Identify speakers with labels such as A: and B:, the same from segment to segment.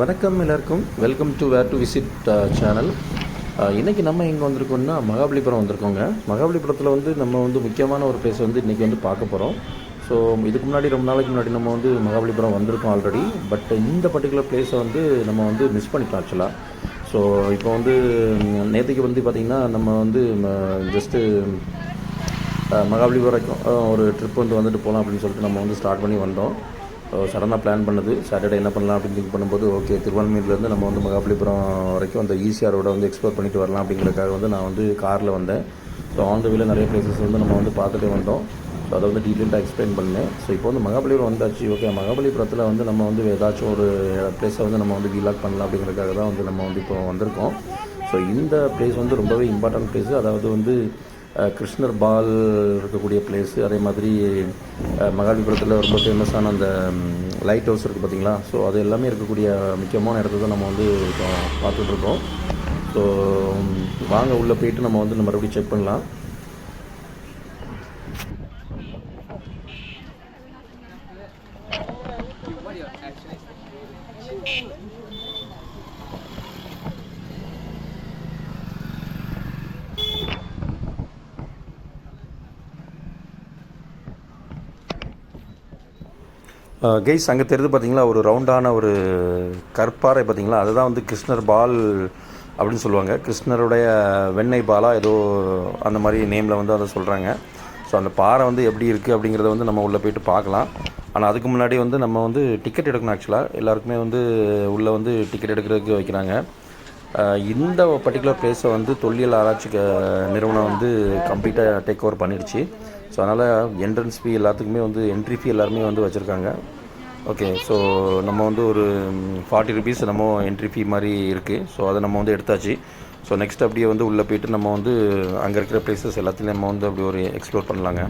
A: வணக்கம் எல்லாருக்கும். Welcome to where to visit channel இன்றைக்கி நம்ம எங்கே வந்திருக்கோம்னா மகாபலிபுரம் வந்திருக்கோங்க. மகாபலிபுரத்தில் வந்து நம்ம வந்து முக்கியமான ஒரு பிளேஸ் வந்து இன்றைக்கி வந்து பார்க்க போகிறோம் ஸோ இதுக்கு முன்னாடி ரொம்ப நாளைக்கு முன்னாடி நம்ம வந்து மகாபலிபுரம் வந்திருக்கோம் ஆல்ரெடி பட் இந்த பர்டிகுலர் பிளேஸை வந்து நம்ம வந்து மிஸ் பண்ணிட்டோம் ஆக்சுவலாக ஸோ இப்போ வந்து நேற்றுக்கு வந்து பார்த்திங்கன்னா நம்ம வந்து ஜஸ்ட்டு மகாபலிபுரம் வரைக்கும் ஒரு ட்ரிப் வந்து வந்துட்டு போகலாம் அப்படின்னு சொல்லிட்டு நம்ம வந்து ஸ்டார்ட் பண்ணி வந்தோம். சடனாக பிளான் பண்ணது. சாட்டர்டே என்ன பண்ணலாம் அப்படின்னு திங்க் பண்ணும்போது ஓகே திருவான்மையிலேருந்து நம்ம வந்து மகாபலிபுரம் வரைக்கும் அந்த ஈசிஆரோட வந்து எக்ஸ்ப்ளோர் பண்ணிட்டு வரலாம் அப்படிங்கிறதுக்காக வந்து நான் வந்து காரில் வந்தேன். ஸோ ஆன் த வேல நிறைய பிளேசஸ் வந்து நம்ம வந்து பார்த்துட்டே வந்தோம். ஸோ அதை வந்து டீட்டெயில்டாக எக்ஸ்பிளைன் பண்ணேன். ஸோ இப்போ வந்து மகாபலிபுரம் வந்தாச்சு. ஓகே மகாபலிபுரத்தில் வந்து நம்ம வந்து ஏதாச்சும் ஒரு பிளேஸை வந்து நம்ம வந்து வீலாக் பண்ணலாம் அப்படிங்கிறதுக்காக தான் வந்து நம்ம வந்து இப்போ வந்திருக்கோம். ஸோ இந்த பிளேஸ் வந்து ரொம்பவே இம்பார்ட்டன்ட் ப்ளேஸ் அதாவது வந்து கிருஷ்ணர் பால் இருக்கக்கூடிய பிளேஸு அதே மாதிரி அஹ், மகாபலிபுரத்தில் ரொம்ப ஃபேமஸான அந்த லைட் ஹவுஸ் இருக்குது பார்த்திங்களா ஸோ அது எல்லாமே இருக்கக்கூடிய முக்கியமான இடத்த தான் நம்ம வந்து இப்போ பார்த்துட்ருக்கோம் ஸோ வாங்க உள்ளே போயிட்டு நம்ம வந்து மறுபடியும் செக் பண்ணலாம். கெய்ஸ் அங்கே தெரியுது பார்த்தீங்களா ஒரு ரவுண்டான ஒரு கற்பாறை பார்த்தீங்களா அதுதான் வந்து கிருஷ்ணர் பால் அப்படின்னு சொல்லுவாங்க. கிருஷ்ணருடைய வெண்ணெய் பாலா ஏதோ அந்த மாதிரி நேமில் வந்து அதை சொல்கிறாங்க ஸோ அந்த பாறை வந்து எப்படி இருக்குது அப்படிங்கிறத வந்து நம்ம உள்ளே போயிட்டு பார்க்கலாம். ஆனால் அதுக்கு முன்னாடி வந்து நம்ம வந்து டிக்கெட் எடுக்கணும் ஆக்சுவலாக எல்லாருக்குமே வந்து உள்ளே வந்து டிக்கெட் எடுக்கிறதுக்கு வைக்கிறாங்க. இந்த பர்டிகுலர் பிளேஸை வந்து தொல்லியல் ஆராய்ச்சி நிறுவனம் வந்து கம்ப்ளீட்டாக டேக் ஓவர் பண்ணிடுச்சு. ஸோ அதனால் என்ட்ரன்ஸ் ஃபீ எல்லாத்துக்குமே வந்து என்ட்ரி ஃபீ எல்லாருமே வந்து வச்சுருக்காங்க. ஓகே ஸோ நம்ம வந்து ஒரு ஃபார்ட்டி ருபீஸ் நம்ம என்ட்ரி ஃபீ மாதிரி இருக்குது ஸோ அதை நம்ம வந்து எடுத்தாச்சு. ஸோ நெக்ஸ்ட் அப்படியே வந்து உள்ளே போயிட்டு நம்ம வந்து அங்கே இருக்கிற பிளேசஸ் எல்லாத்தையும் நம்ம வந்து அப்படி ஒரு எக்ஸ்ப்ளோர் பண்ணலாங்க.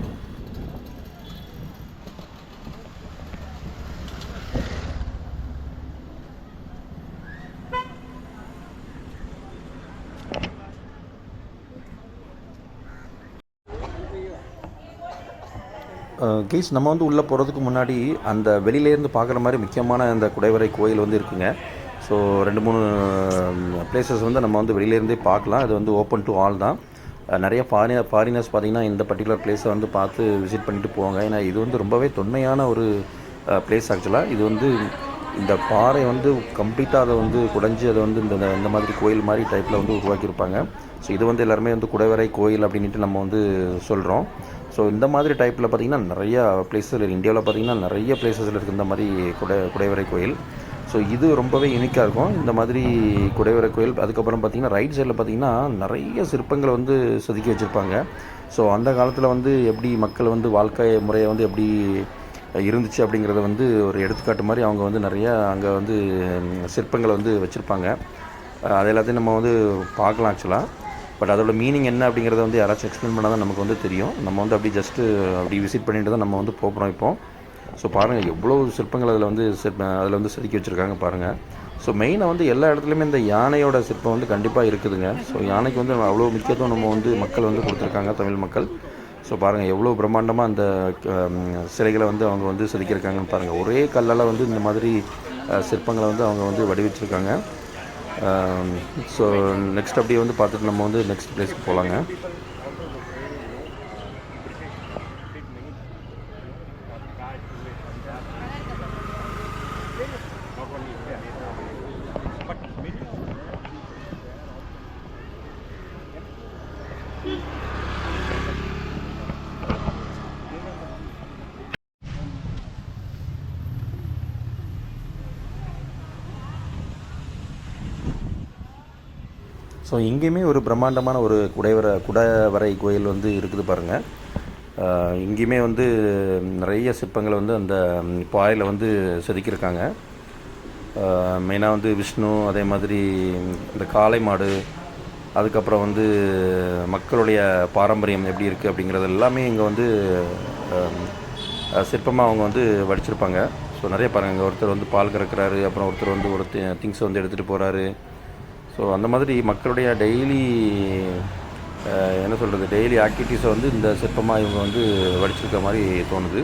A: கேஸ் நம்ம வந்து உள்ளே போகிறதுக்கு முன்னாடி அந்த வெளியிலேருந்து பார்க்குற மாதிரி முக்கியமான அந்த குடைவரை கோயில் வந்து இருக்குங்க. ஸோ ரெண்டு மூணு பிளேசஸ் வந்து நம்ம வந்து வெளியிலேருந்தே பார்க்கலாம். அது வந்து ஓப்பன் டு ஆல் தான். நிறைய ஃபாரினர் ஃபாரினர்ஸ் பார்த்திங்கன்னா இந்த பர்டிகுலர் பிளேஸை வந்து பார்த்து விசிட் பண்ணிட்டு போவாங்க. ஏன்னா இது வந்து ரொம்பவே தொன்மையான ஒரு பிளேஸ் ஆக்சுவலாக இது வந்து இந்த பாறை வந்து கம்ப்ளீட்டாக அதை வந்து குடைஞ்சி அதை வந்து இந்த இந்த மாதிரி கோயில் மாதிரி டைப்பில் வந்து உருவாக்கியிருப்பாங்க. ஸோ இது வந்து எல்லாருமே வந்து குடைவரை கோயில் அப்படின்ட்டு நம்ம வந்து சொல்கிறோம் ஸோ இந்த மாதிரி டைப்பில் பார்த்திங்கன்னா நிறையா பிளேஸில் இந்தியாவில் பார்த்திங்கன்னா நிறைய பிளேசஸில் இருக்குது இந்த மாதிரி குடை குடைவரை கோயில். ஸோ இது ரொம்பவே யூனிக்காக இருக்கும். இந்த மாதிரி குடைவரை கோயில் அதுக்கப்புறம் பார்த்திங்கன்னா ரைட் சைடில் பார்த்திங்கன்னா நிறைய சிற்பங்களை வந்து செதுக்கி வச்சுருப்பாங்க. ஸோ அந்த காலத்தில் வந்து எப்படி மக்கள் வந்து வாழ்க்கை முறையை வந்து எப்படி இருந்துச்சு அப்படிங்கிறத வந்து ஒரு எடுத்துக்காட்டு மாதிரி அவங்க வந்து நிறையா அங்கே வந்து சிற்பங்களை வந்து வச்சுருப்பாங்க. அது எல்லாத்தையும் நம்ம வந்து பார்க்கலாம் ஆக்சுவலாக பட் அதோட மீனிங் என்ன அப்படிங்கிறத வந்து யாராச்சும் எக்ஸ்பிளைன் பண்ணால் தான் நமக்கு வந்து தெரியும். நம்ம வந்து அப்படி ஜஸ்ட்டு அப்படி விசிட் பண்ணிட்டு தான் நம்ம வந்து போகிறோம் இப்போ. ஸோ பாருங்கள் எவ்வளோ சிற்பங்கள் அதில் வந்து சிற்ப அதில் வந்து செதுக்கி வச்சுருக்காங்க பாருங்கள் ஸோ மெயினாக வந்து எல்லா இடத்துலையுமே இந்த யானையோட சிற்பம் வந்து கண்டிப்பாக இருக்குதுங்க. ஸோ யானைக்கு வந்து அவ்வளோ முக்கியத்துவம் நம்ம வந்து மக்கள் வந்து கொடுத்துருக்காங்க தமிழ் மக்கள். ஸோ பாருங்கள் எவ்வளோ பிரம்மாண்டமாக அந்த சிலைகளை வந்து அவங்க வந்து செதுக்கியிருக்காங்கன்னு பாருங்கள் ஒரே கல்லால் வந்து இந்த மாதிரி சிற்பங்களை வந்து அவங்க வந்து வடிவிச்சிருக்காங்க. ஸோ நெக்ஸ்ட் அப்படியே வந்து பார்த்துட்டு நம்ம வந்து நெக்ஸ்ட் பிளேஸ்க்கு போகலாங்க ஸோ இங்கேயுமே ஒரு பிரம்மாண்டமான ஒரு குடைவர குடவரை கோயில் வந்து இருக்குது பாருங்கள் இங்கேயுமே வந்து நிறைய சிற்பங்களை வந்து அந்த பாயில் வந்து செதுக்கியிருக்காங்க. மெயினாக வந்து விஷ்ணு அதே மாதிரி இந்த காளை மாடு அதுக்கப்புறம் வந்து மக்களுடைய பாரம்பரியம் எப்படி இருக்குது அப்படிங்கிறது எல்லாமே இங்கே வந்து சிற்பமாக அவங்க வந்து வடிச்சிருப்பாங்க. ஸோ நிறைய பாருங்க ஒருத்தர் வந்து பால் கறக்கிறாரு அப்புறம் ஒருத்தர் வந்து ஒரு திங்ஸை வந்து எடுத்துகிட்டு போகிறாரு ஸோ அந்த மாதிரி மக்களுடைய டெய்லி என்ன சொல்கிறது டெய்லி ஆக்டிவிட்டீஸை வந்து இந்த சிற்பமாக இவங்க வந்து வடிச்சிருக்க மாதிரி தோணுது.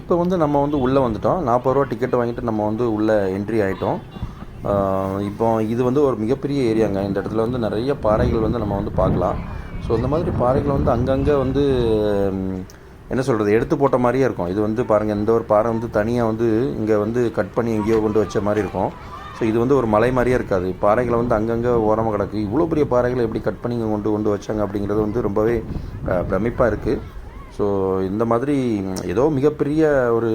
A: இப்போ வந்து நம்ம வந்து உள்ளே வந்துட்டோம். நாற்பது ரூபா டிக்கெட் வாங்கிட்டு நம்ம வந்து உள்ளே என்ட்ரி ஆகிட்டோம் இப்போ இது வந்து ஒரு மிகப்பெரிய ஏரியாங்க இந்த இடத்துல வந்து நிறைய பாறைகள் வந்து நம்ம வந்து பார்க்கலாம். ஸோ இந்த மாதிரி பாறைகள் வந்து அங்கங்கே வந்து என்ன சொல்கிறது எடுத்து போட்ட மாதிரியே இருக்கும். இது வந்து பாருங்கள் இந்த ஒரு பாறை வந்து தனியாக வந்து இங்கே வந்து கட் பண்ணி எங்கேயோ கொண்டு வச்ச மாதிரி இருக்கும். ஸோ இது வந்து ஒரு மலை மாதிரியே இருக்காது. பாறைகளை வந்து அங்கங்கே ஓரமாக கிடக்கு. இவ்வளோ பெரிய பாறைகளை எப்படி கட் பண்ணி இங்கே கொண்டு கொண்டு வச்சாங்க அப்படிங்கிறது வந்து ரொம்பவே பிரமிப்பாக இருக்குது ஸோ இந்த மாதிரி ஏதோ மிகப்பெரிய ஒரு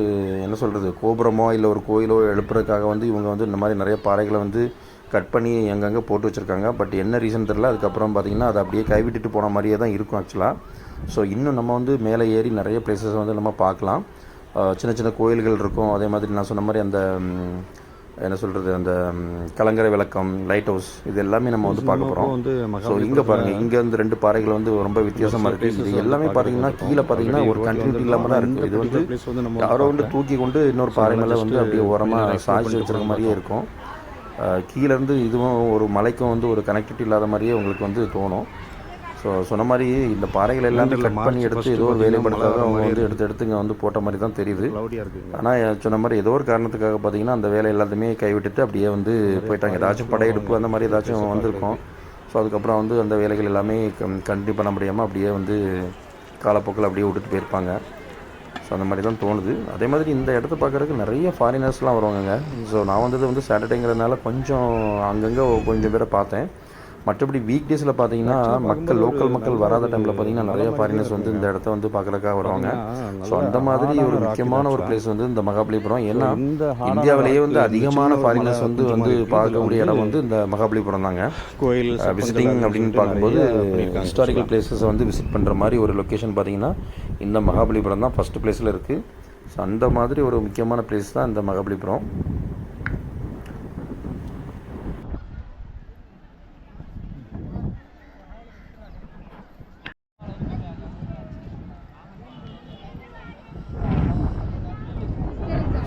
A: என்ன சொல்கிறது கோபுரமோ இல்லை ஒரு கோயிலோ எழுப்புறதுக்காக வந்து இவங்க வந்து இந்த மாதிரி நிறைய பாறைகளை வந்து கட் பண்ணி அங்கங்கே போட்டு வச்சுருக்காங்க. பட் என்ன ரீசன் தெரில அதுக்கப்புறம் பார்த்திங்கன்னா அதை அப்படியே கைவிட்டுட்டு போன மாதிரியே தான் இருக்கும் ஆக்சுவலாக ஸோ இன்னும் நம்ம வந்து மேலே ஏறி நிறைய பிளேசஸ் வந்து நம்ம பார்க்கலாம். சின்ன சின்ன கோயில்கள் இருக்கும். அதே மாதிரி நான் சொன்ன மாதிரி அந்த என்ன சொல்கிறது அந்த கலங்கரை விளக்கம் லைட் ஹவுஸ் இது எல்லாமே நம்ம வந்து பார்க்க போகிறோம் ஸோ இங்கே பாருங்கள் இங்கே வந்து ரெண்டு பாறைகள் வந்து ரொம்ப வித்தியாசமாக இருக்குது இது எல்லாமே பார்த்தீங்கன்னா கீழே பார்த்தீங்கன்னா ஒரு கண்டினியூட்டி இல்லாமல் தான் இருக்குது. இது வந்து யாரோ வந்து தூக்கி கொண்டு இன்னொரு பாறை மேலே வந்து அப்படியே ஓரமாக சாய்ச்சி வச்சிருக்க மாதிரியே இருக்கும். அஹ் கீழ இருந்து இதுவும் ஒரு மலைக்கும் வந்து ஒரு கனெக்டிவிட்டி இல்லாத மாதிரியே உங்களுக்கு வந்து தோணும். ஸோ சொன்ன மாதிரி இந்த பாறைகள் எல்லாமே கட் பண்ணி எடுத்து ஏதோ ஒரு வேலைப்படுத்தாத அவங்க வந்து எடுத்து எடுத்து இங்கே வந்து போட்ட மாதிரி தான் தெரியுது. ஆனால் சொன்ன மாதிரி ஏதோ ஒரு காரணத்துக்காக பார்த்தீங்கன்னா அந்த வேலை எல்லாத்தையுமே கைவிட்டுட்டு அப்படியே வந்து போயிட்டாங்க. ஏதாச்சும் படையெடுப்பு அந்த மாதிரி ஏதாச்சும் வந்திருக்கும். ஸோ அதுக்கப்புறம் வந்து அந்த வேலைகள் எல்லாமே கண்டினியூ பண்ண முடியாமல் அப்படியே வந்து காலப்போக்கில் அப்படியே விட்டுட்டு போயிருப்பாங்க. ஸோ அந்த மாதிரி தான் தோணுது. அதே மாதிரி இந்த இடத்த பார்க்குறதுக்கு நிறைய ஃபாரினர்ஸ்லாம் வருவாங்கங்க. ஸோ நான் வந்தது வந்து சாட்டர்டேங்கிறதுனால கொஞ்சம் அங்கங்கே கொஞ்சம் பேரை பார்த்தேன். மற்றபடி வீக் டேஸில் பார்த்தீங்கன்னா மக்கள் லோக்கல் மக்கள் வராத டைமில் பார்த்தீங்கன்னா நிறைய ஃபாரினர்ஸ் வந்து இந்த இடத்த வந்து பார்க்குறதுக்காக வருவாங்க. ஸோ அந்த மாதிரி ஒரு முக்கியமான ஒரு பிளேஸ் வந்து இந்த மகாபலிபுரம். ஏன்னா
B: இந்த
A: இந்தியாவிலேயே வந்து அதிகமான ஃபாரினர்ஸ் வந்து வந்து பார்க்கக்கூடிய இடம் வந்து இந்த மகாபலிபுரம் தாங்க.
B: கோயில்
A: விசிட்டிங் அப்படின்னு பார்க்கும்போது ஹிஸ்டாரிக்கல் பிளேசஸை வந்து விசிட் பண்ணுற மாதிரி ஒரு லொக்கேஷன் பார்த்தீங்கன்னா இந்த மகாபலிபுரம் தான் ஃபஸ்ட் பிளேஸில் இருக்குது ஸோ அந்த மாதிரி ஒரு முக்கியமான பிளேஸ் தான் இந்த மகாபலிபுரம்.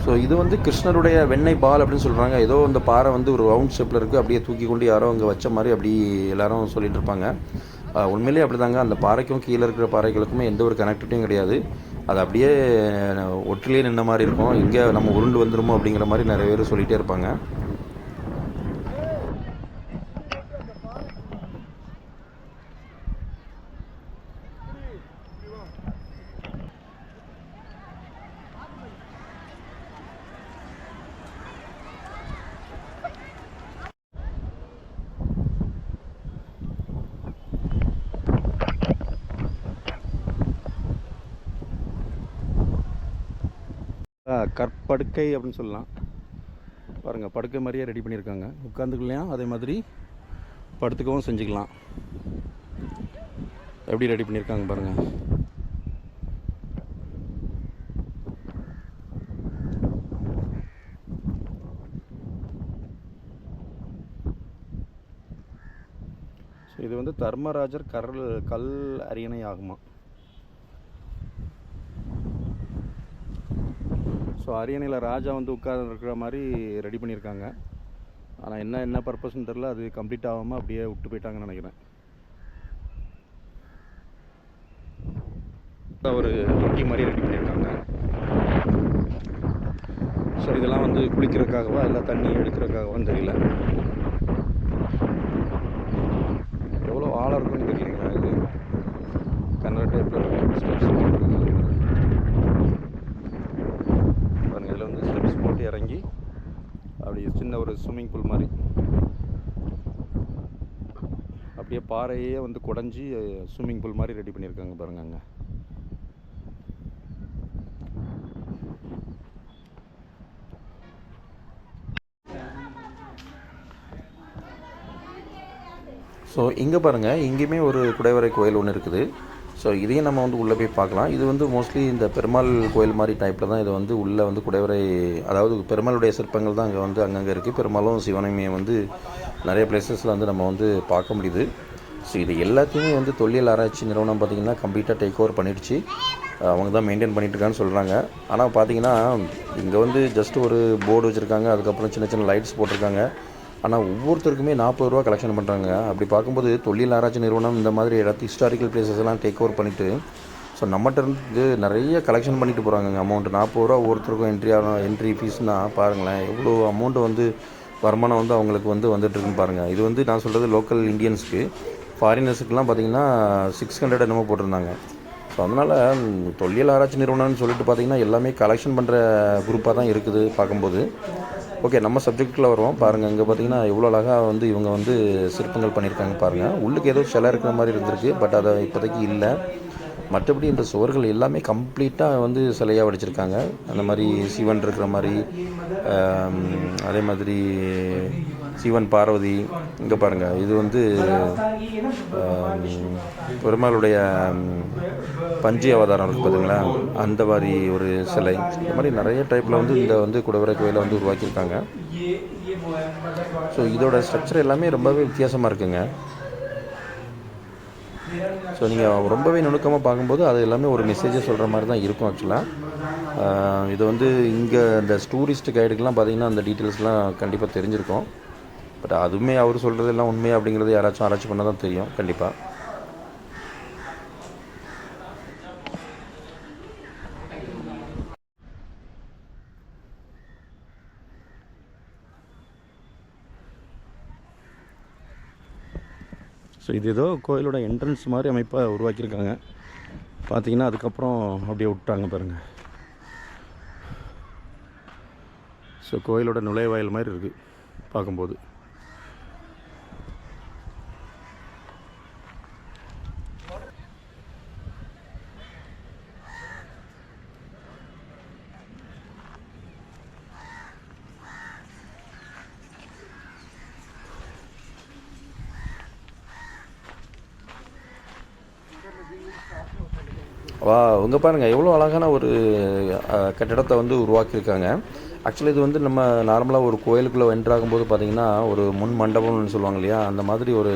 A: ஸோ இது வந்து கிருஷ்ணருடைய வெண்ணெய் பால் அப்படின்னு சொல்கிறாங்க ஏதோ அந்த பாறை வந்து ஒரு ரவுண்ட் ஷேப்பில் இருக்குது அப்படியே தூக்கி கொண்டு யாரோ அங்கே வச்ச மாதிரி அப்படி எல்லாரும் சொல்லிட்டு இருப்பாங்க. உண்மையிலே உண்மையிலேயே அப்படி தாங்க அந்த பாறைக்கும் கீழே இருக்கிற பாறைகளுக்குமே எந்த ஒரு கனெக்டிவிட்டியும் கிடையாது. அது அப்படியே ஒற்றிலே நின்ன மாதிரி இருக்கும். இங்கே நம்ம உருண்டு வந்துடுமோ அப்படிங்கிற மாதிரி நிறைய பேர் சொல்லிகிட்டே இருப்பாங்க.
B: கற்படுக்கை அப்படின்னு சொல்லலாம். பாருங்கள் படுக்கை மாதிரியே ரெடி பண்ணியிருக்காங்க. உட்காந்துக்கலாம் அதே மாதிரி படுத்துக்கவும் செஞ்சுக்கலாம். எப்படி ரெடி பண்ணியிருக்காங்க பாருங்கள் ஸோ இது வந்து தர்மராஜர் கரல் கல் அரியணை ஆகுமா ஸோ அரியணையில் ராஜா வந்து உட்கார்ந்து இருக்கிற மாதிரி ரெடி பண்ணியிருக்காங்க. ஆனால் என்ன என்ன பர்பஸ்ன்னு தெரில அது கம்ப்ளீட் ஆகாமல் அப்படியே விட்டு போயிட்டாங்கன்னு நினைக்கிறேன். ஒரு தொட்டி மாதிரி ரெடி பண்ணியிருக்காங்க. ஸோ இதெல்லாம் வந்து குளிக்கிறதுக்காகவா இல்லை தண்ணி எடுக்கிறதுக்காகவான்னு தெரியல. எவ்வளோ ஆழம் இருக்குன்னு தெரியலைங்களா இது? கன்னட டைப்பில் ஸ்டெப்ஸ் பாருங்க இதில் வந்து ஸ்டெப்ஸ் போட்டு இறங்கி அப்படி சின்ன ஒரு ஸ்விம்மிங் பூல் மாதிரி. அப்படியே பாறையே வந்து குடஞ்சி ஸ்விம்மிங் பூல் மாதிரி ரெடி பண்ணியிருக்காங்க பாருங்க அங்கே.
A: ஸோ இங்கே பாருங்கள் இங்கேயுமே ஒரு குடைவரை கோயில் ஒன்று இருக்குது. ஸோ இதையும் நம்ம வந்து உள்ளே போய் பார்க்கலாம். இது வந்து மோஸ்ட்லி இந்த பெருமாள் கோயில் மாதிரி டைப்பில் தான் இது வந்து உள்ளே வந்து குடைவரை அதாவது பெருமாளுடைய சிற்பங்கள் தான் அங்கே வந்து அங்கங்கே இருக்குது பெருமாளும் சிவனையுமே வந்து நிறைய பிளேசஸில் வந்து நம்ம வந்து பார்க்க முடியுது. ஸோ இது எல்லாத்தையுமே வந்து தொல்லியல் ஆராய்ச்சி நிறுவனம் பார்த்திங்கன்னா கம்ப்ளீட்டாக டேக் ஓவர் பண்ணிடுச்சு. அவங்க தான் மெயின்டைன் பண்ணிட்டுருக்கான்னு சொல்கிறாங்க ஆனால் பார்த்தீங்கன்னா இங்கே வந்து ஜஸ்ட் ஒரு போர்டு வச்சுருக்காங்க. அதுக்கப்புறம் சின்ன சின்ன லைட்ஸ் போட்டிருக்காங்க. ஆனால் ஒவ்வொருத்தருக்குமே நாற்பது ரூபா கலெக்ஷன் பண்ணுறாங்க அப்படி பார்க்கும்போது தொழில் ஆராய்ச்சி நிறுவனம் இந்த மாதிரி இடத்து ஹிஸ்டாரிக்கல் பிளேசஸ் எல்லாம் டேக் ஓவர் பண்ணிவிட்டு ஸோ நம்மகிட்ட இருந்து நிறைய கலெக்ஷன் பண்ணிட்டு போகிறாங்க அமௌண்ட் நாற்பது ரூபா ஒவ்வொருத்தருக்கும் என்ட்ரி ஆகும் என்ட்ரி ஃபீஸ்னால் பாருங்களேன் எவ்வளோ அமௌண்ட் வந்து வருமானம் வந்து அவங்களுக்கு வந்து வந்துட்டுருக்குன்னு பாருங்கள் இது வந்து நான் சொல்கிறது லோக்கல் இந்தியன்ஸ்க்கு ஃபாரினர்ஸுக்கெலாம் பார்த்தீங்கன்னா சிக்ஸ் ஹண்ட்ரட் என்னமோ போட்டிருந்தாங்க. ஸோ அதனால் தொல்லியல் ஆராய்ச்சி நிறுவனம்னு சொல்லிட்டு பார்த்தீங்கன்னா எல்லாமே கலெக்ஷன் பண்ணுற குரூப்பாக தான் இருக்குது பார்க்கும்போது. ஓகே நம்ம சப்ஜெக்டில் வருவோம். பாருங்கள் இங்கே பார்த்தீங்கன்னா எவ்வளோ அழகாக வந்து இவங்க வந்து சிற்பங்கள் பண்ணியிருக்காங்க பாருங்கள் உள்ளுக்கு ஏதோ சிலை இருக்கிற மாதிரி இருந்திருக்கு பட் அதை இப்போதைக்கு இல்லை. மற்றபடி இந்த சுவர்கள் எல்லாமே கம்ப்ளீட்டாக வந்து சிலையாக வடிச்சிருக்காங்க. அந்த மாதிரி சிவன் இருக்கிற மாதிரி அதே மாதிரி சிவன் பார்வதி இங்கே பாருங்கள் இது வந்து பெருமாளுடைய பஞ்சு அவதாரம் இருக்குது பார்த்தீங்களா அந்த மாதிரி ஒரு சிலை. இந்த மாதிரி நிறைய டைப்பில் வந்து இந்த வந்து குடவரை கோயிலை வந்து உருவாக்கியிருக்காங்க. ஸோ இதோட ஸ்ட்ரக்சர் எல்லாமே ரொம்பவே வித்தியாசமாக இருக்குங்க. ஸோ நீங்கள் ரொம்பவே நுணுக்கமாக பார்க்கும்போது அது எல்லாமே ஒரு மெசேஜை சொல்கிற மாதிரி தான் இருக்கும் ஆக்சுவலாக இது வந்து இங்கே இந்த டூரிஸ்ட் கைடுக்கெலாம் பார்த்தீங்கன்னா அந்த டீட்டெயில்ஸ்லாம் கண்டிப்பாக தெரிஞ்சிருக்கும். பட் அதுவுமே அவர் சொல்கிறது எல்லாம் உண்மை அப்படிங்கிறது யாராச்சும் ஆராய்ச்சி பண்ணால் தான் தெரியும் கண்டிப்பாக
B: ஸோ இது ஏதோ கோயிலோட என்ட்ரன்ஸ் மாதிரி அமைப்பாக உருவாக்கியிருக்காங்க. பார்த்தீங்கன்னா அதுக்கப்புறம் அப்படியே விட்டாங்க பாருங்கள் ஸோ கோயிலோட நுழைவாயில் மாதிரி இருக்குது பார்க்கும்போது.
A: வா உங்க பாருங்கள் எவ்வளோ அழகான ஒரு கட்டிடத்தை வந்து உருவாக்கியிருக்காங்க. ஆக்சுவலி இது வந்து நம்ம நார்மலாக ஒரு கோயிலுக்குள்ளே வென்றாகும்போது பார்த்தீங்கன்னா ஒரு முன் மண்டபம்னு சொல்லுவாங்க இல்லையா? அந்த மாதிரி ஒரு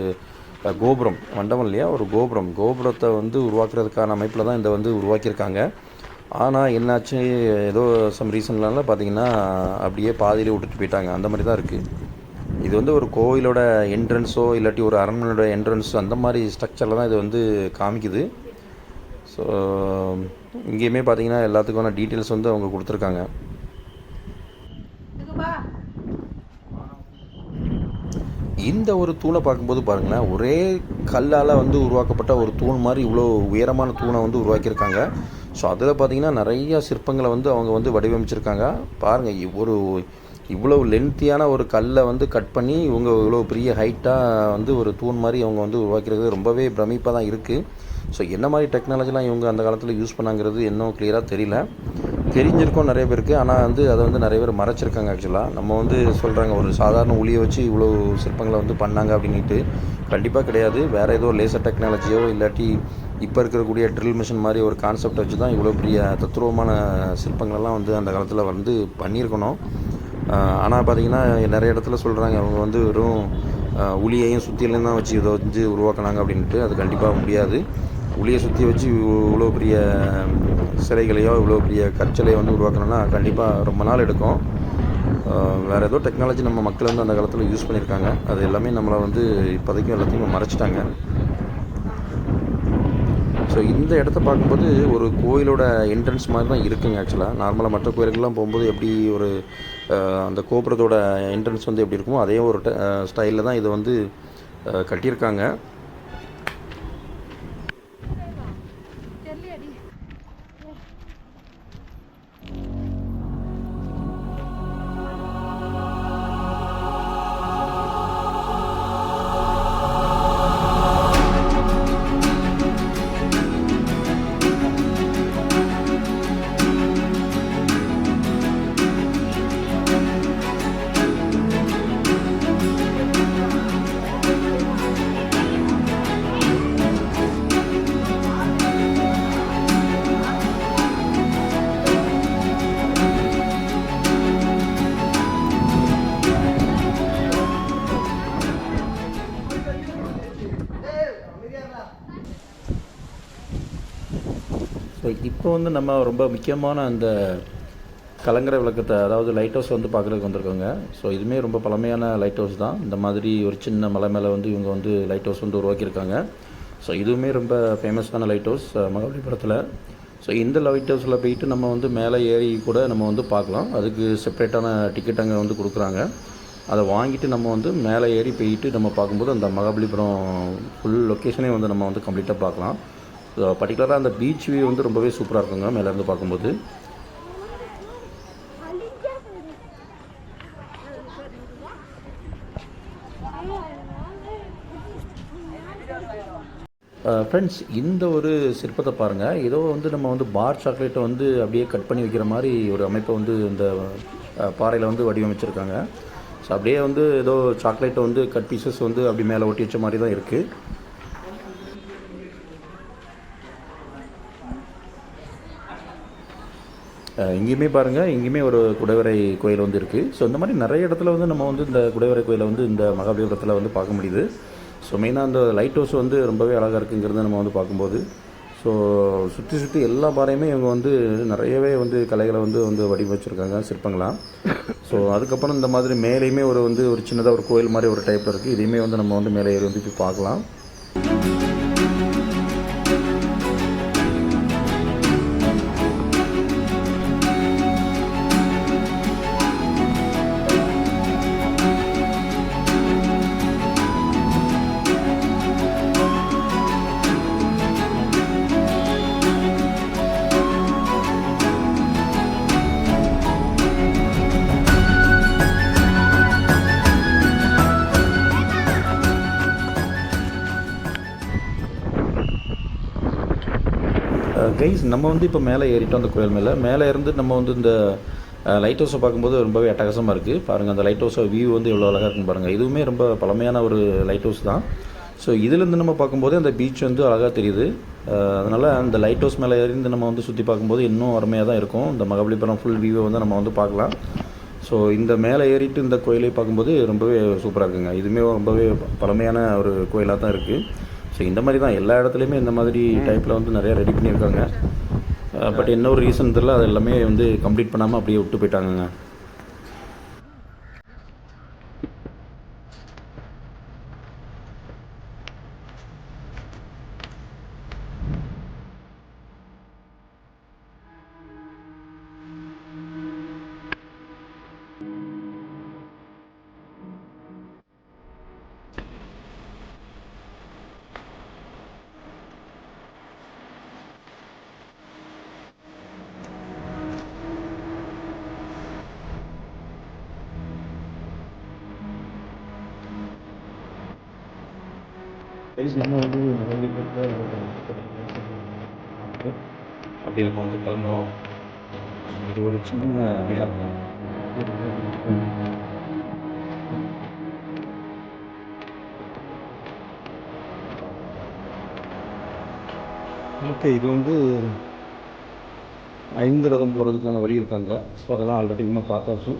A: கோபுரம் மண்டபம் இல்லையா? ஒரு கோபுரம். கோபுரத்தை வந்து உருவாக்குறதுக்கான அமைப்பில் தான் இதை வந்து உருவாக்கியிருக்காங்க. ஆனால் என்னாச்சு ஏதோ சம் ரீசன்லாம் பார்த்தீங்கன்னா அப்படியே பாதியிலே விட்டுட்டு போயிட்டாங்க. அந்த மாதிரி தான் இருக்குது இது வந்து ஒரு கோயிலோட என்ட்ரன்ஸோ இல்லாட்டி ஒரு அரண்மனையோட என்ட்ரன்ஸோ அந்த மாதிரி ஸ்ட்ரக்சரில் தான் இது வந்து காமிக்குது. ஸோ இங்கேயுமே பார்த்தீங்கன்னா எல்லாத்துக்கான டீட்டெயில்ஸ் வந்து அவங்க கொடுத்துருக்காங்க. இந்த ஒரு தூணை பார்க்கும்போது பாருங்களேன் ஒரே கல்லால் வந்து உருவாக்கப்பட்ட ஒரு தூண் மாதிரி இவ்வளோ உயரமான தூணை வந்து உருவாக்கியிருக்காங்க. ஸோ அதில் பார்த்தீங்கன்னா நிறைய சிற்பங்களை வந்து அவங்க வந்து வடிவமைச்சிருக்காங்க. பாருங்கள் ஒரு இவ்வளோ லென்த்தியான ஒரு கல்லை வந்து கட் பண்ணி இவங்க இவ்வளோ பெரிய ஹைட்டாக வந்து ஒரு தூண் மாதிரி அவங்க வந்து உருவாக்கிறது ரொம்பவே பிரமிப்பாக தான் இருக்குது ஸோ என்ன மாதிரி டெக்னாலஜிலாம் இவங்க அந்த காலத்தில் யூஸ் பண்ணாங்கிறது இன்னும் கிளியராக தெரியல. தெரிஞ்சிருக்கும் நிறைய பேருக்கு. ஆனால் வந்து அதை வந்து நிறைய பேர் மறைச்சிருக்காங்க ஆக்சுவலாக நம்ம வந்து சொல்கிறாங்க ஒரு சாதாரண உளியை வச்சு இவ்வளோ சிற்பங்களை வந்து பண்ணாங்க அப்படின்ட்டு கண்டிப்பாக கிடையாது. வேறு ஏதோ லேசர் டெக்னாலஜியோ இல்லாட்டி இப்போ இருக்கக்கூடிய ட்ரில் மிஷின் மாதிரி ஒரு கான்செப்ட் வச்சு தான் இவ்வளோ பெரிய தத்துருவமான சிற்பங்களெல்லாம் வந்து அந்த காலத்தில் வந்து பண்ணியிருக்கணும். ஆனால் பார்த்திங்கன்னா நிறைய இடத்துல சொல்கிறாங்க அவங்க வந்து வெறும் உளியையும் சுற்றிலையும் தான் வச்சு இதை வந்து உருவாக்குனாங்க அப்படின்ட்டு அது கண்டிப்பாக முடியாது. உளியை சுற்றி வச்சு இவ்வளோ பெரிய சிலைகளையோ இவ்வளோ பெரிய கற்சலையோ வந்து உருவாக்கணும்னா கண்டிப்பாக ரொம்ப நாள் எடுக்கும். வேறு ஏதோ டெக்னாலஜி நம்ம மக்கள் வந்து அந்த காலத்தில் யூஸ் பண்ணியிருக்காங்க. அது எல்லாமே நம்மளை வந்து இப்போதைக்கும் எல்லாத்தையும் மறைச்சிட்டாங்க. ஸோ இந்த இடத்த பார்க்கும்போது ஒரு கோயிலோட என்ட்ரன்ஸ் மாதிரி தான் இருக்குங்க ஆக்சுவலாக நார்மலாக மற்ற கோயிலுக்கெல்லாம் போகும்போது எப்படி ஒரு அந்த கோபுரத்தோட என்ட்ரன்ஸ் வந்து எப்படி இருக்குமோ அதே ஒரு ஸ்டைலில் தான் இதை வந்து கட்டியிருக்காங்க. இப்போ வந்து நம்ம ரொம்ப முக்கியமான அந்த கலங்கரை விளக்கத்தை அதாவது லைட் ஹவுஸ் வந்து பார்க்குறதுக்கு வந்திருக்கோங்க. ஸோ இதுவுமே ரொம்ப பழமையான லைட் ஹவுஸ் தான். இந்த மாதிரி ஒரு சின்ன மலை மேலே வந்து இவங்க வந்து லைட் ஹவுஸ் வந்து உருவாக்கியிருக்காங்க. ஸோ இதுவுமே ரொம்ப ஃபேமஸான லைட் ஹவுஸ் மகாபலிபுரத்தில் ஸோ இந்த லைட் ஹவுஸில் போயிட்டு நம்ம வந்து மேலே ஏறி கூட நம்ம வந்து பார்க்கலாம். அதுக்கு செப்பரேட்டான டிக்கெட் அங்கே வந்து கொடுக்குறாங்க. அதை வாங்கிட்டு நம்ம வந்து மேலே ஏறி போயிட்டு நம்ம பார்க்கும்போது அந்த மகாபலிபுரம் ஃபுல் லொக்கேஷனே வந்து நம்ம வந்து கம்ப்ளீட்டாக பார்க்கலாம். பர்டிகுலராக அந்த பீச் வியூ வந்து ரொம்பவே சூப்பராக இருக்குங்க மேலேருந்து பார்க்கும்போது. Uh, ஃப்ரெண்ட்ஸ் இந்த ஒரு சிற்பத்தை பாருங்கள் ஏதோ வந்து நம்ம வந்து பார் சாக்லேட்டை வந்து அப்படியே கட் பண்ணி வைக்கிற மாதிரி ஒரு அமைப்பை வந்து இந்த uh, பாறையில் வந்து வடிவமைச்சிருக்காங்க. ஸோ அப்படியே வந்து ஏதோ சாக்லேட்டை வந்து கட் பீசஸ் வந்து அப்படி மேலே ஒட்டி வச்ச மாதிரி தான் இருக்குது இங்கேயுமே பாருங்கள் இங்கேயுமே ஒரு குடைவரை கோயில் வந்து இருக்குது ஸோ இந்த மாதிரி நிறைய இடத்துல வந்து நம்ம வந்து இந்த குடைவரை கோயிலை வந்து இந்த மகாபலிபுரத்தில் வந்து பார்க்க முடியுது. ஸோ மெயினாக அந்த லைட் ஹவுஸ் வந்து ரொம்பவே அழகாக இருக்குங்கிறத நம்ம வந்து பார்க்கும்போது. ஸோ சுற்றி சுற்றி எல்லா பாறையுமே இவங்க வந்து நிறையவே வந்து கலைகளை வந்து வந்து வடிவமைச்சிருக்காங்க சிற்பங்களாம் ஸோ அதுக்கப்புறம் இந்த மாதிரி மேலேயுமே ஒரு வந்து ஒரு சின்னதாக ஒரு கோயில் மாதிரி ஒரு டைப்பில் இருக்குது இதையுமே வந்து நம்ம வந்து மேலே ஏறி வந்து போய் பார்க்கலாம். கைஸ் நம்ம வந்து இப்போ மேலே ஏறிட்டோம் அந்த கோயில் மேலே. மேலே இருந்து நம்ம வந்து இந்த லைட் ஹவுஸை பார்க்கும்போது ரொம்பவே அட்டகாசமாக இருக்குது பாருங்கள் அந்த லைட் ஹவுஸை வியூ வந்து எவ்வளோ அழகாக இருக்குன்னு பாருங்கள் இதுவுமே ரொம்ப பழமையான ஒரு லைட் ஹவுஸ் தான். ஸோ இதுலேருந்து நம்ம பார்க்கும்போது அந்த பீச் வந்து அழகாக தெரியுது. அதனால் அந்த லைட் ஹவுஸ் மேலே இருந்து நம்ம வந்து சுற்றி பார்க்கும்போது இன்னும் அருமையாக தான் இருக்கும். இந்த மகாபலிபுரம் ஃபுல் வியூவை வந்து நம்ம வந்து பார்க்கலாம். ஸோ இந்த மேலே ஏறிட்டு இந்த கோயிலை பார்க்கும்போது ரொம்பவே சூப்பராக இருக்குங்க. இதுவுமே ரொம்பவே பழமையான ஒரு கோயிலாக தான் இருக்குது ஸோ இந்த மாதிரி தான் எல்லா இடத்துலையுமே இந்த மாதிரி டைப்பில் வந்து நிறையா ரெடி பண்ணியிருக்காங்க. பட் என்ன ஒரு ரீசன் தெரியல அது எல்லாமே வந்து கம்ப்ளீட் பண்ணாமல் அப்படியே விட்டு போயிட்டாங்கங்க. வந்து அப்படி நம்ம வந்து கிளம்புறோம் இது ஒரு சின்ன
B: ஓகே இது வந்து ஐந்து ரதம் போகிறதுக்கான வழி இருக்காங்க ஸோ அதெல்லாம் ஆல்ரெடி இன்னும் பார்த்தாச்சு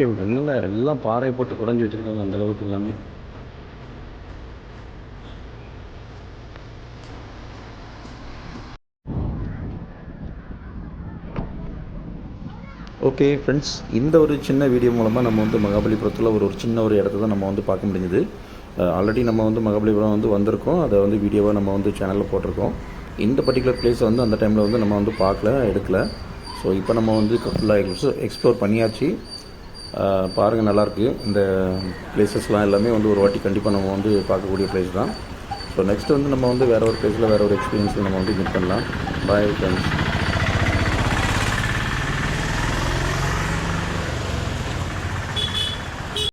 B: இயற்கை நல்லா எல்லாம் பாறை போட்டு குறைஞ்சி வச்சுருக்காங்க அந்த அளவுக்கு எல்லாமே.
A: ஓகே ஃப்ரெண்ட்ஸ் இந்த ஒரு சின்ன வீடியோ மூலமாக நம்ம வந்து மகாபலிபுரத்தில் ஒரு ஒரு சின்ன ஒரு இடத்த தான் நம்ம வந்து பார்க்க முடிஞ்சுது. ஆல்ரெடி நம்ம வந்து மகாபலிபுரம் வந்து வந்திருக்கோம். அதை வந்து வீடியோவாக நம்ம வந்து சேனலில் போட்டிருக்கோம். இந்த பர்டிகுலர் பிளேஸ் வந்து அந்த டைமில் வந்து நம்ம வந்து பார்க்கல எடுக்கல. ஸோ இப்போ நம்ம வந்து ஃபுல்லாக எக்ஸ்ப்ளோர் பண்ணியாச்சு. பாருங்கள் நல்லாயிருக்கு இந்த பிளேசஸ்லாம் எல்லாமே வந்து ஒரு வாட்டி கண்டிப்பாக நம்ம வந்து பார்க்கக்கூடிய பிளேஸ் தான். ஸோ நெக்ஸ்ட் வந்து நம்ம வந்து வேறு ஒரு பிளேஸில் வேறு ஒரு எக்ஸ்பீரியன்ஸில் நம்ம வந்து மீட் பண்ணலாம். Bye friends